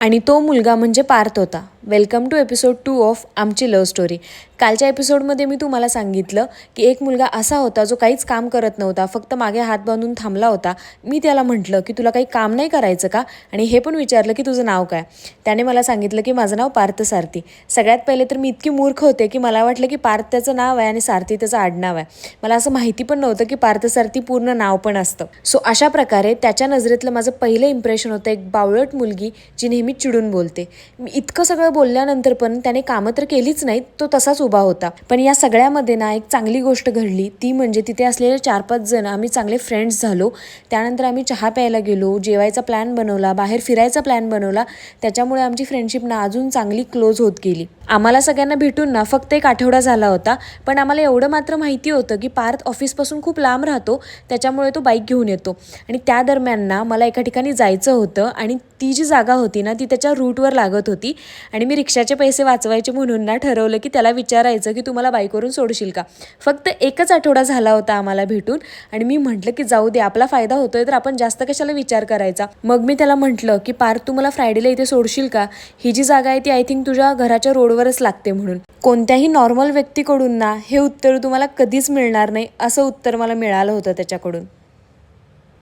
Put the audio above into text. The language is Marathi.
आणि तो मुलगा म्हणजे पार्थ होता. Welcome to episode two of आमची लव्ह स्टोरी. कालच्या एपिसोडमध्ये मी तुम्हाला सांगितलं की एक मुलगा असा होता जो काहीच काम करत नव्हता फक्त मागे हात बांधून थांबला होता. मी त्याला म्हटलं की तुला काही काम नाही करायचं का? आणि हे पण विचारलं की तुझं नाव काय? त्याने मला सांगितलं की माझं नाव पार्थ सारथी. सगळ्यात पहिले तर मी इतकी मूर्ख होते की मला वाटलं की पार्थ त्याचं नाव आहे आणि सारथी त्याचं आडनाव आहे. मला असं माहिती पण नव्हतं की पार्थ सारथी पूर्ण नाव पण असतं. सो अशा प्रकारे त्याच्या नजरेतलं माझं पहिलं इम्प्रेशन होतं एक बावळट मुलगी जी नेहमी चिडून बोलते. मी इतकं सगळं बोलल्यानंतर पण त्याने कामं तर केलीच नाहीत तो तसाच उभा होता. पण या सगळ्यामध्ये ना एक चांगली गोष्ट घडली. ती म्हणजे तिथे असलेले चार पाच जण आम्ही चांगले फ्रेंड्स झालो. त्यानंतर आम्ही चहा प्यायला गेलो जेवायचा प्लॅन बनवला बाहेर फिरायचा प्लॅन बनवला. त्याच्यामुळे आमची फ्रेंडशिप ना अजून चांगली क्लोज होत गेली. आम्हाला सगळ्यांना भेटून ना फक्त एक आठवडा झाला होता. पण आम्हाला एवढं मात्र माहिती होतं की पार्थ ऑफिसपासून खूप लांब राहतो त्याच्यामुळे तो बाईक घेऊन येतो. आणि त्या दरम्यान ना मला एका ठिकाणी जायचं होतं आणि ती जी जागा होती ना ती त्याच्या रूटवर लागत होती. आणि आणि मी रिक्षाचे पैसे वाचवायचे म्हणून ना ठरवलं की त्याला विचारायचं की तू मला बाईकवरून सोडशील का? फक्त एकच आठवडा झाला होता आम्हाला भेटून आणि मी म्हटलं की जाऊ दे आपला फायदा होतोय तर आपण जास्त कशाला विचार करायचा? मग मी त्याला म्हटलं की पार्थ तू मला फ्रायडेला इथे सोडशील का? ही जी जागा आहे ती आय थिंक तुझ्या घराच्या रोडवरच लागते म्हणून. कोणत्याही नॉर्मल व्यक्तीकडून ना हे उत्तर तुम्हाला कधीच मिळणार नाही असं उत्तर मला मिळालं होतं त्याच्याकडून.